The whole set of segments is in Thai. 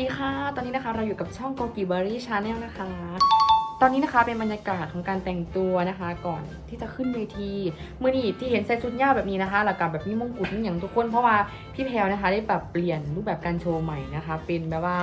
ดีค่ะ ตอนนี้นะคะเราอยู่กับช่อง g o g i b e r r y Channel นะคะ ตอนนี้นะคะเป็นบรรยากาศของการแต่งตัวนะคะ ก่อนที่จะขึ้นเวทีเมื่อนี้ที่เห็นใส่ชุดยาวแบบนี้นะคะหลักกับแบบมีมงกุฎนี่อย่างทุกคนเพราะว่าพี่แพลวนะคะได้ปรับเปลี่ยนรูปแบบการโชว์ใหม่นะคะ เป็นแบบว่า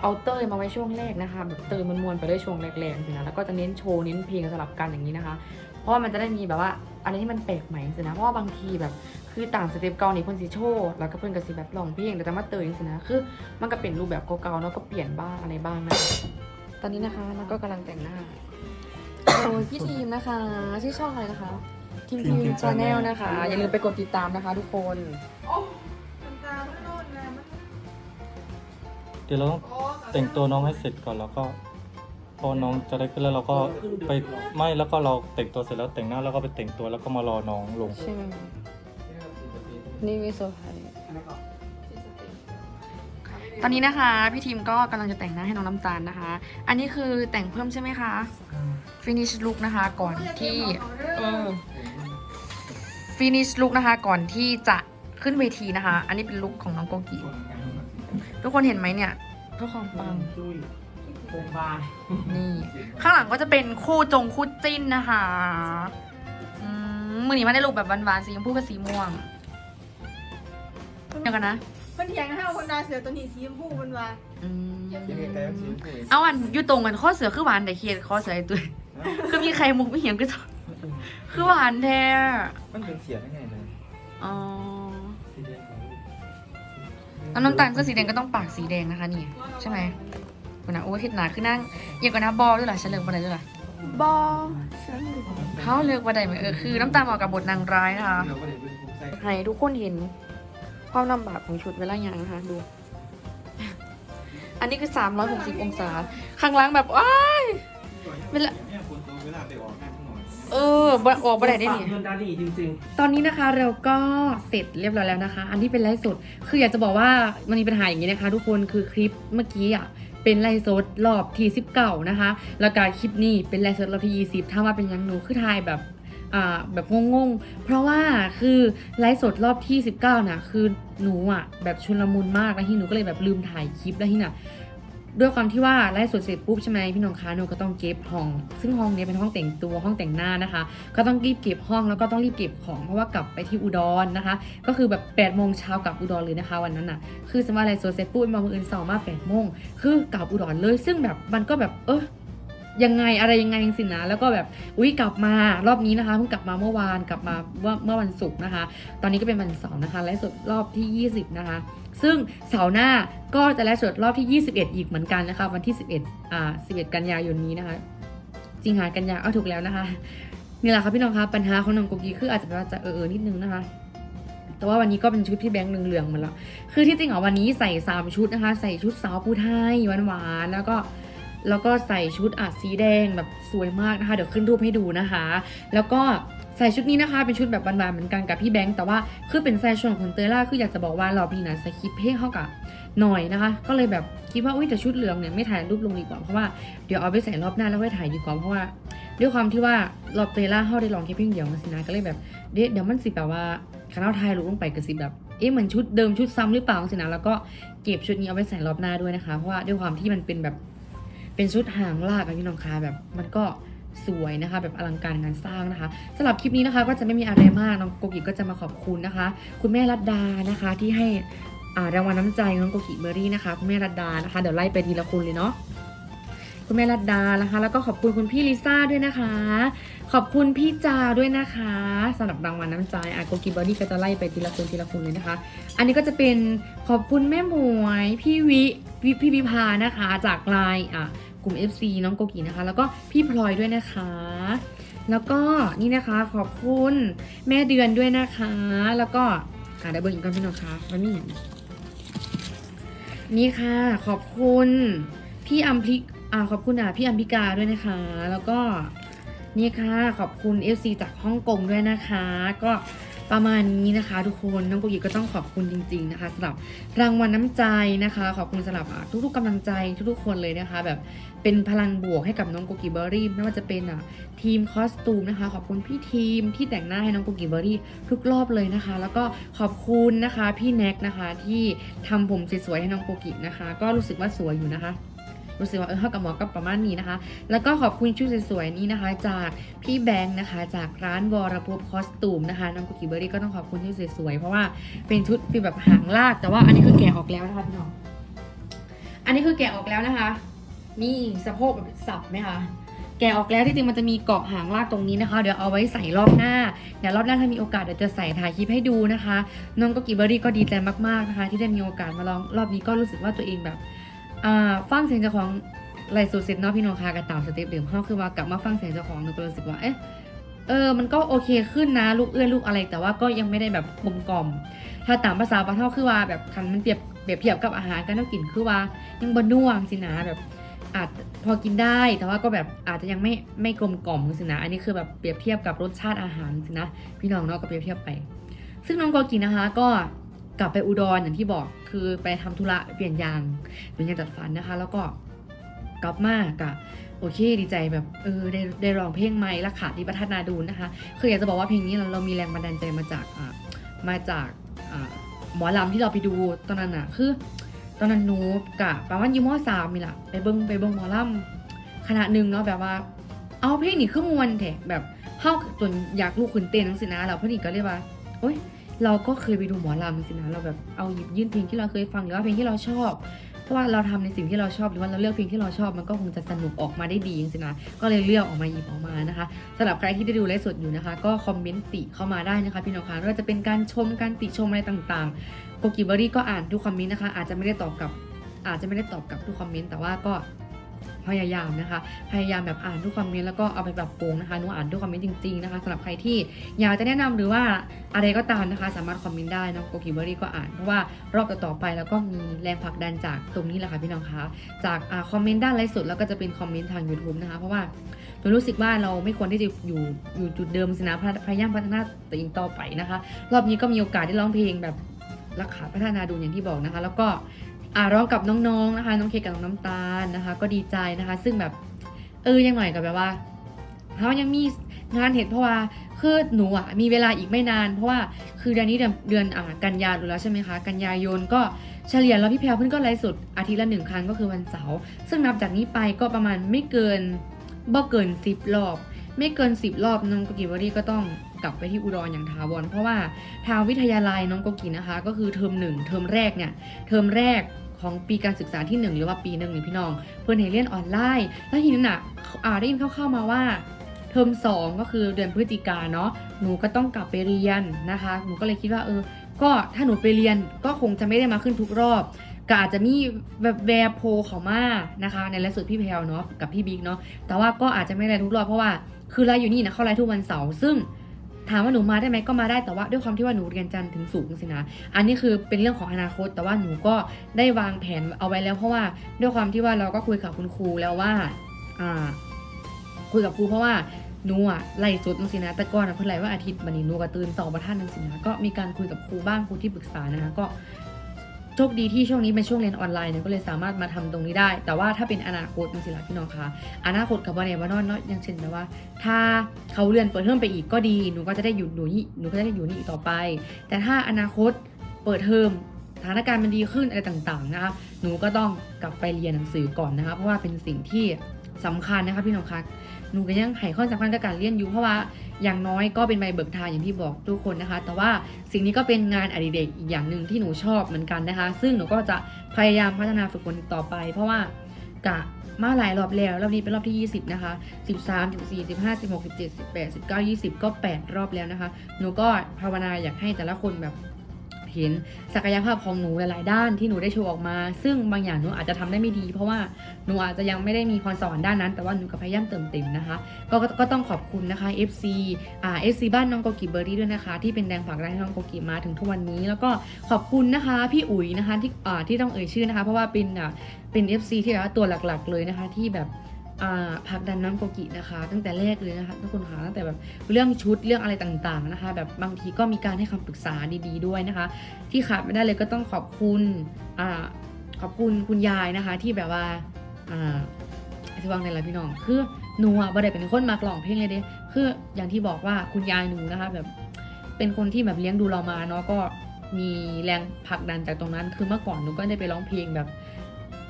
เอาเตยมาไว้ช่วงแรกนะคะแบบเตยมันมวนไปด้วยช่วงแรกๆสินะแล้วก็จะเน้นโชว์เน้นเพลงสลับกันอย่างนี้นะคะ เพราะว่ามันจะได้มีแบบว่าอะไรที่มันแปลกใหม่สินะเพราะว่าบางทีแบบ คือต่างสเต็ปเก่านี่เพิ่นสิโชว์แล้วก็เพิ่นก็สิแบบร้องเพลงแต่จะมาเตยสินะคือ มันก็เป็นรูปแบบเก่าๆเนาะก็เปลี่ยนบ้างอะไรบ้างนะคะตอนนี้นะคะมันก็กำลังแต่งหน้าโดยพี่ทีมนะคะชื่อช่องอะไรนะคะทีมทีทีมมทีมชาแนล Channel นะคะ อย่าลืมไปกดติดตามนะคะ ทุกคนเดี๋ยวเราต้องแต่งตัวน้องให้เสร็จก่อนแล้วก็ พอน้องจะได้ขึ้นแล้วเราก็ไปไม่แล้วก็เราแต่งตัวเสร็จแล้วแต่งหน้าแล้วก็ไปแต่งตัวแล้วก็มารอน้องลง ใช่ไหม นี่วิโซไพตอนนี้นะคะ พี่ทีมก็กำลังจะแต่งหน้าให้น้องน้ำตาลนะคะ อันนี้คือแต่งเพิ่มใช่ไหมคะ finish look นะคะก่อนที่เออ finish look นะคะ ก่อนที่จะขึ้นเวทีนะคะ อันนี้เป็นลุคของน้องโกกิทุกคนเห็นไหมเนี่ยเพื่อความปังนี่ ข้างหลังก็จะเป็นคู่จงคู่จิ้นนะคะอืมมือนี้มาได้ลุคแบบหวานๆสีชมพูกับสีม่วง เดียวกันนะมันเถียงกันให้เอาคนดาเสือตัวนี้สีชมพูมันว่าอืมที่นี่แต่สีชมพูเอาอันอยู่ตรงกันข้อเสือคือหวานแต่เคียดข้อเสือไอ้ตัวคือมีใครมุกไม่เหียงก็จะคือหวานแท้มันเป็นเสียงยังไงเลยอ๋อน้ำน้ำตาลก็สีแดงก็ต้องปากสีแดงนะคะนี่ใช่ไหมคนนะโอ้ยเห็ดหนาคือนั่งเอย่างกับนะบอลด้วยล่ะฉันเลือกบันไดด้วยล่ะบอฉันดูเขาเลือกบันไดเหมือนเออคือ น้ำตาลเหมาะกับบทนางร้ายนะคะให้ทุกคนเห็น ความลำบากของชุดเวลายางนะคะดู อันนี้คือ 360 องศา ข้างหล่างแบบว้ายเวลาเนี่ยคนตัวเวลาไปออกงานข้างนอกเออบ่ออกบันไดได้นี่เงินดาดีจริงตอนนี้นะคะเราก็เสร็จเรียบร้อยแล้วนะคะ อันที่เป็นไลฟ์สด คืออยากจะบอกว่ามันมีปัญหาอย่างนี้นะคะ ทุกคนคือคลิปเมื่อกี้อะเป็นไลฟ์สดรอบที่19นะคะ แล้วการคลิปนี้เป็นไลฟ์สดรอบที่20ถ้าว่าเป็นยังหนูคือทายแบบอ่า แบบงงๆ เพราะว่าคือไลฟ์สดรอบที่ 19นะคือหนูอะแบบชุลมุนมากแล้วที่หนูก็เลยแบบลืมถ่ายคลิปแล้วที่น่ะด้วยความที่ว่าไลฟ์สดเสร็จปุ๊บใช่ไหมพี่น้องคะหนูก็ต้องเก็บห้อง ซึ่งห้องนี้เป็นห้องแต่งตัวห้องแต่งหน้านะคะ ก็ต้องรีบเก็บห้องแล้วก็ต้องรีบเก็บของเพราะว่ากลับไปที่อุดรนะคะ ก็คือแบบ8ปดโมงเช้ากลับอุดรเลยนะคะวันนั้นอะคือสมมติไลฟ์สดเสร็จปุ๊บมาเมื่ออื่นสองมา8ปดโมงคือกลับอุดรเลย ซึ่งแบบมันก็แบบเออ ยังไงอะไรยังไงสินะ แล้วก็แบบอุ้ยกลับมารอบนี้นะคะเพิ่งกลับมาเมื่อวานกลับมาเมื่อเมื่อวันศุกร์นะคะ ตอนนี้ก็เป็นวันเสาร์นะคะไลฟ์สดรอบที่ 20 นะคะ ซึ่งเสาร์หน้าก็จะไลฟ์สดรอบที่ 21 อีกเหมือนกันนะคะวันที่ 11อ่า11 กันยายนนี้นะคะสิงหากันยาเอาถูกแล้วนะคะนี่แหละค่ะพี่น้องคะปัญหาของน้องโกกี้คืออาจจะว่าจะเออๆนิดนึงนะคะแต่ว่าวันนี้ก็เป็นชุดที่แบงค์เหลืองๆหมดแล้ว คือที่จริงอะวันนี้ใส่ 3 ชุดนะคะ ใส่ชุดสาวผู้ไทยหวานๆแล้วก็ แล้วก็ใส่ชุดอาสีแดงแบบสวยมากนะคะ เดี๋ยวขึ้นรูปให้ดูนะคะ แล้วก็ใส่ชุดนี้นะคะ เป็นชุดแบบหวานๆเหมือนกันกับพี่แบงค์แต่ว่าคือเป็นแฟชั่นของเตยล่าคืออยากจะบอกว่ารอบนี้นะสคริปต์ให้เข้ากับหน่อยนะคะ ก็เลยแบบคิดว่าอุ้ยแต่ชุดเหลืองเนี่ยไม่ถ่ายรูปลงดีกว่าเพราะว่าเดี๋ยวเอาไปใส่รอบหน้าแล้วค่อยถ่ายดีกว่าเพราะว่าด้วยความที่ว่ารอบเตยล่าเข้าได้ลองแค่เพียงเดียวมาสินะก็เลยแบบเดี๋ยวเดี๋ยวมันสิแบบว่าคณะถ่ายรูปลงไปกับสิแบบเอ๊ะเหมือนชุดเดิมชุดซ้ำหรือเปล่าสินะแล้วก็เก็บชุดนี้เอาไปใส่รอบหน้าด้วยนะคะเพราะว่าด้วยความที่มันเป็นแบบ เป็นชุดหางลากอะพี่น้องคะแบบมันก็สวยนะคะ แบบอลังการงานสร้างนะคะสำหรับคลิปนี้นะคะก็จะไม่มีอะไรมากน้องโกกิก็จะมาขอบคุณนะคะ คุณแม่รัตดานะคะที่ให้รางวัลน้ำใจน้องโกกิเบอรี่นะคะคุณแม่รัตดานะคะเดี๋ยวไล่ไปทีละคนเลยเนาะคุณแม่รัตดานะคะ แล้วก็ขอบคุณคุณพี่ลิซ่าด้วยนะคะ ขอบคุณพี่จาด้วยนะคะสำหรับรางวัลน้ำใจอะโกกิบอดี้ก็จะไล่ไปทีละคนทีละคนเลยนะคะ อันนี้ก็จะเป็นขอบคุณแม่หมวย พี่วิ พี่วิภานะคะจากไลน์อะกลุ่ม FC น้องโกกินะคะ แล้วก็พี่พลอยด้วยนะคะ แล้วก็นี่นะคะขอบคุณแม่เดือนด้วยนะคะ แล้วก็อ่าเดี๋ยวเบิร์อีกกันพี่น้องคะมันมีนี่ค่ะขอบคุณพี่อัมพิกอ่าขอบคุณอะพี่อัมพิกาด้วยนะคะ แล้วก็ นี่ค่ะขอบคุณ FC จากฮ่องกงด้วยนะคะ ก็ประมาณนี้นะคะทุกคนน้องกุกิก็ต้องขอบคุณจริง ๆนะคะสำหรับรางวัลน้ำใจนะคะ ขอบคุณสำหรับทุกๆกำลังใจทุกๆคนเลยนะคะ แบบเป็นพลังบวกให้กับน้องกุกิเบอร์รี่ไม่ว่าจะเป็นอะทีมคอสตูมนะคะ ขอบคุณพี่ทีมที่แต่งหน้าให้น้องกุกิเบอร์รี่ทุกรอบเลยนะคะ แล้วก็ขอบคุณนะคะพี่แน็กนะคะที่ทำผมสวยๆให้น้องกุกินะคะ ก็รู้สึกว่าสวยอยู่นะคะ รู้สึกว่าเออเข้ากับหมอก็ประมาณนี้นะคะ แล้วก็ขอบคุณชุดสวยๆนี้นะคะ จากพี่แบงค์นะคะ จากร้านวอรภพคอสตูมนะคะน้องกุกิเบอร์รี่ก็ต้องขอบคุณชุดสวยๆเพราะว่าเป็นชุดฟีลแบบหางลาก แต่ว่าอันนี้คือแกะออกแล้วนะคะพี่น้องอันนี้คือแกะออกแล้วนะคะ นี่สะโพกแบบสับไหมคะแกะออกแล้วที่จริงมันจะมีเกาะหางลากตรงนี้นะคะ เดี๋ยวเอาไว้ใส่รอบหน้าเดี๋ยวรอบหน้าถ้ามีโอกาสเดี๋ยวจะใส่ถ่ายคลิปให้ดูนะคะน้องกุกิเบอรี่ก็ดีใจมากๆนะคะ ที่ได้มีโอกาสมาลองรอบนี้ก็รู้สึกว่าตัวเองแบบ อ่าฟังเสียงเจ้าของไลฟ์สดเสร็จเนาะพี่น้องค่ะกับตามสเต็ปเดิมเขาคือว่ากลับมาฟังเสียงเจ้าของหนูก็รู้สึกว่าเอ๊ะเออมันก็โอเคขึ้นนะลูกเอื้อนลูกอะไรแต่ว่าก็ยังไม่ได้แบบกลมกล่อม ถ้าตามภาษาปะเท่าคือว่าแบบคันมันเปรียบเปรียบเทียบกับอาหารการกินคือว่ายังบนัวสินะแบบอาจพอกินได้แต่ว่าก็แบบอาจจะยังไม่ไม่กลมกล่อมสินะ อันนี้คือแบบเปรียบเทียบกับรสชาติอาหารสินะ พี่น้องเนาะก็เปรียบเทียบไป ซึ่งน้องโกกินนะคะก็ กลับไปอุดรอย่างที่บอกคือไปทำธุระเปลี่ยนยางเป็นยางจัดฟันนะคะ แล้วก็กลับมากะโอเคดีใจแบบเออได้ได้ร้องเพลงใหม่ละขาดที่พัฒนาดูนะคะ คืออยากจะบอกว่าเพลงนี้เราเรามีแรงบันดาลใจมาจากอ่ามาจากอ่าหมอลำที่เราไปดูตอนนั้นอะคือ ตอนนั้นนูกะประมาณอยูมอสามนี่แหละไปเบิ้งไปเบิ้งหมอลำคณะหนึ่งเนาะแบบว่า เอาเพลงนี้ขึ้นมวนแถแบบเข้าจนอยากลูกขึ้นเต้นทั้งสินะเราเพื่อนอีกก็เรียกว่าโอ๊ย เราก็เคยไปดูหมอลำสินะเราแบบเอาหยิบยื่นเพลงที่เราเคยฟังหรือว่าเพลงที่เราชอบเพราะว่าเราทำในสิ่งที่เราชอบหรือว่าเราเลือกเพลงที่เราชอบมันก็คงจะสนุกออกมาได้ดีจริงๆนะก็เลยเลือกออกมาหยิบออกมานะคะสำหรับใครที่ได้ดูไลฟ์สดอยู่นะคะ ก็คอมเมนต์ติเข้ามาได้นะคะพี่น้องคะไม่ว่าจะเป็นการชมการติชมอะไรต่างๆโกกิเบอรี่ก็อ่านทุกคอมเมนต์นะคะ อาจจะไม่ได้ตอบกลับอาจจะไม่ได้ตอบกลับทุกคอมเมนต์แต่ว่าก็ พยายามนะคะ พยายามแบบอ่านทุกคอมเมนต์แล้วก็เอาไปปรับปรุงนะคะนูอ่านทุกคอมเมนต์จริงๆนะคะสำหรับใครที่อยากจะแนะนำหรือว่าอะไรก็ตามนะคะ สามารถคอมเมนต์ได้นะโกกิเบอรี่ก็อ่านเพราะว่ารอบต่อๆไปแล้วก็มีแรงผลักดันจากตรงนี้แหละค่ะพี่น้องคะจากอคอมเมนต์ด้านไลฟ์สดแล้วก็จะเป็นคอมเมนต์ทาง YouTube นะคะ เพราะว่าหนูรู้สึกว่าเราไม่ควรที่จะอยู่อยู่จุดเดิมสินะพยายามพัฒนาตัวเองต่อไปนะคะ รอบนี้ก็มีโอกาสได้ร้องเพลงแบบรักขาพัฒนาดูอย่างที่บอกนะคะ แล้วก็ อ่าร้องกับน้องๆนะคะ น้องเคกับน้องน้ำตาลนะคะ ก็ดีใจนะคะ ซึ่งแบบเออยังหน่อยกับแบบว่าเขายังมีงานเห็นเพราะว่าคือหนูอะมีเวลาอีกไม่นาน เพราะว่าคือเดือนนี้เดือนเดือนอ่ากันยาดูแล้วใช่ไหมคะ กันยายนก็เฉลี่ยแล้วพี่แพรวเพิ่งก็ไลฟ์สดอาทิตย์ละหนึ่งครั้งก็คือวันเสาร์ซึ่งนับจากนี้ไปก็ประมาณไม่เกินบ่เกินสิบรอบ ไม่เกินสิบรอบน้องกกิวอรี่ก็ต้องกลับไปที่อุดรอย่างถาวรเพราะว่าทางวิทยาลัยน้องกกินะคะ ก็คือเทอมหนึ่งเทอมแรกเนี่ยเทอมแรก ของปีการศึกษาที่ 1 หรือว่าปีหนึ่งนี่พี่น้อง เพื่อนให้เรียนออนไลน์ แล้วทีนั้นอะอาได้ยินเข้าๆมาว่าเทอม2 ก็คือเดือนพฤศจิกาเนาะหนูก็ต้องกลับไปเรียนนะคะ หนูก็เลยคิดว่าเออ ก็ถ้าหนูไปเรียนก็คงจะไม่ได้มาขึ้นทุกรอบก็อาจจะมีแบบแวร์โพเขามานะคะ ในไลฟ์สดพี่แพลวเนาะกับพี่บิ๊กเนาะแต่ว่าก็อาจจะไม่ได้ทุกรอบเพราะว่าคือไลฟ์อยู่นี่นะเข้าไลฟ์ทุกวันเสาร์ซึ่ง ถามว่าหนูมาได้ไหมก็มาได้แต่ว่าด้วยความที่ว่าหนูเรียนจันทร์ถึงสูงสินะ อันนี้คือเป็นเรื่องของอนาคต แต่ว่าหนูก็ได้วางแผนเอาไว้แล้ว เพราะว่าด้วยความที่ว่าเราก็คุยกับคุณครูแล้วว่าอ่า คุยกับครูเพราะว่าหนูอะไล่สดจังสินะแต่ก่อนอะเพิ่นไล่ว่าอาทิตย์วันนี้หนูก็ตื่นสองประท่านนังสินะก็มีการคุยกับครูบ้างครูที่ปรึกษานะคะก็ โชคดีที่ช่วงนี้เป็นช่วงเรียนออนไลน์เนี่ยก็เลยสามารถมาทำตรงนี้ได้ แต่ว่าถ้าเป็นอนาคตมันสิละพี่น้องคะอนาคตกับวันไหนวันนอนเนาะอย่างเช่นแบบว่า ถ้าเขาเลื่อนเปิดเทอมไปอีกก็ดีหนูก็จะได้อยู่หนูนี่หนูก็จะได้อยู่นี่อีกต่อไป แต่ถ้าอนาคตเปิดเทอมสถานการณ์มันดีขึ้นอะไรต่างๆนะคะหนูก็ต้องกลับไปเรียนหนังสือก่อนนะคะเพราะว่าเป็นสิ่งที่ สำคัญนะคะพี่น้องคะหนูก็ยังให้ข้อสำคัญกับการเรียนอยู่เพราะว่าอย่างน้อยก็เป็นใบเบิกทางอย่างที่บอกทุกคนนะคะ แต่ว่าสิ่งนี้ก็เป็นงานอดิเรกอีกอย่างหนึ่งที่หนูชอบเหมือนกันนะคะ ซึ่งหนูก็จะพยายามพัฒนาฝึกฝนต่อไป เพราะว่ากะมาหลายรอบแล้วรอบนี้เป็นรอบที่ 20 นะคะ 13 14 15 16 17 18 19 20 ก็ 8 รอบแล้วนะคะ หนูก็ภาวนาอยากให้แต่ละคนแบบ เห็นศักยภาพของหนูหลายๆ ด้านที่หนูได้โชว์ออกมา ซึ่งบางอย่างหนูอาจจะทำได้ไม่ดี เพราะว่าหนูอาจจะยังไม่ได้มีพรสวรรค์ด้านนั้น แต่ว่าหนูก็พยายามเติมเต็มนะคะก็ก็ก็ต้องขอบคุณนะคะ FC อ่า FC บ้านน้องโกกิเบอร์รี่ด้วยนะคะ ที่เป็นแรงผลักดันให้น้องโกกิมาถึงทุกวันนี้ แล้วก็ขอบคุณนะคะ พี่อุ๋ยนะคะที่อ่าที่ต้องเอ่ยชื่อนะคะ เพราะว่าเป็นอ่าเป็น FC ที่แบบว่าตัวหลักๆ เลยนะคะที่แบบ ผักดันน้องโกกินะคะ ตั้งแต่แรกเลยนะคะทุกคนคะตั้งแต่แบบเรื่องชุดเรื่องอะไรต่างๆนะคะ แบบบางทีก็มีการให้คำปรึกษาดีๆด้วยนะคะ ที่ขาดไม่ได้เลยก็ต้องขอบคุณอขอบคุณคุณยายนะคะที่แบบว่าอ่าจะวางในอะพี่น้องคือหนูอะบ่ได้เป็นคนมากลองเพลงเลยเด้คืออย่างที่บอกว่าคุณยายหนูนะคะ แบบเป็นคนที่แบบเลี้ยงดูเรามาเนาะก็มีแรงผลักดันจากตรงนั้น คือเมื่อก่อนหนูก็ได้ไปร้องเพลงแบบ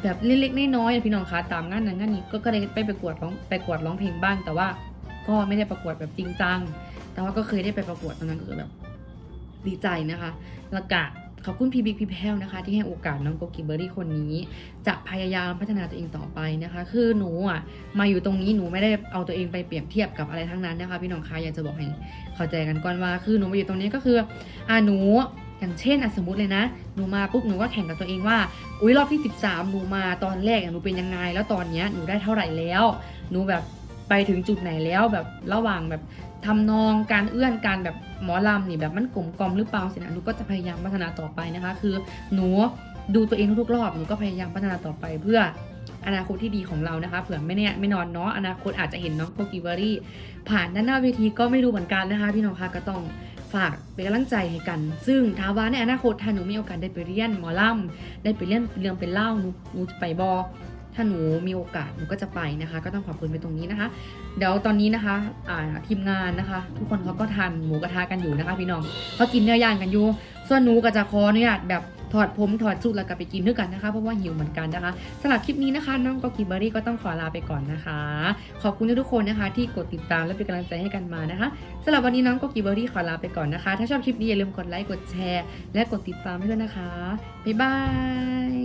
แบบเล็กๆน้อยๆพี่น้องคะตามงานนั้นงานนี้ก็ก็ได้ไปประกวดร้องไปประกวดร้องเพลงบ้าง แต่ว่าก็ไม่ได้ประกวดแบบจริงจังแต่ว่าก็เคยได้ไปประกวดตอนนั้นก็คือแบบดีใจนะคะแล้วก็ขอบคุณพี่บิ๊กพี่แพลวนะคะ ที่ให้โอกาสน้องโกกิเบอรี่คนนี้ จะพยายามพัฒนาตัวเองต่อไปนะคะ คือหนูอะมาอยู่ตรงนี้หนูไม่ได้เอาตัวเองไปเปรียบเทียบกับอะไรทั้งนั้นนะคะ พี่น้องคะอยากจะบอกให้เข้าใจกันก่อนว่า คือหนูมาอยู่ตรงนี้ก็คืออ่าหนู อย่างเช่นสมมติเลยนะ หนูมาปุ๊บหนูก็แข่งกับตัวเองว่า อุ้ยรอบที่ 13 หนูมาตอนแรกหนูเป็นยังไง แล้วตอนเนี้ยหนูได้เท่าไหร่แล้ว หนูแบบไปถึงจุดไหนแล้วแบบระหว่างแบบทำนองการเอื้อนการแบบหมอลำนี่แบบมันกลมกลอมหรือเปล่าสินะหนูก็จะพยายามพัฒนาต่อไปนะคะ คือหนูดูตัวเองทุกรอบหนูก็พยายามพัฒนาต่อไปเพื่ออนาคตที่ดีของเรานะคะเผื่อไม่เนี่ยไม่นอนเนาะอนาคตอาจจะเห็นน้องโปกิเบอรี่ผ่านด้านหน้าเวทีก็ไม่รู้เหมือนกันนะคะ พี่น้องคะก็ต้อง ฝากเป็นกำลังใจให้กัน ซึ่งท้าว่าในอนาคตถ้าหนูมีโอกาสได้ไปเรียนหมอลำได้ไปเรียนเรื่องเป็นเล่าหนูหนูจะไปบอถ้าหนูมีโอกาสหนูก็จะไปนะคะ ก็ต้องขอบคุณไปตรงนี้นะคะ เดี๋ยวตอนนี้นะคะอ่าทีมงานนะคะ ทุกคนเขาก็ทานหมูกระทะกันอยู่นะคะ พี่น้องเขากินเนื้อย่างกันอยู่ ส่วนหนูก็จะขออนุญาตแบบ ถอดผมถอดชุดแล้วก็ไปกินด้วยกันนะคะ เพราะว่าหิวเหมือนกันนะคะสำหรับคลิปนี้นะคะน้องกอกิเบอรี่ก็ต้องขอลาไปก่อนนะคะ ขอบคุณทุกคนนะคะ ที่กดติดตามและเป็นกำลังใจให้กันมานะคะสำหรับวันนี้น้องกอกิเบอรี่ขอลาไปก่อนนะคะ ถ้าชอบคลิปนี้อย่าลืมกดไลค์กดแชร์ และกดติดตามให้ด้วยนะคะบ๊ายบาย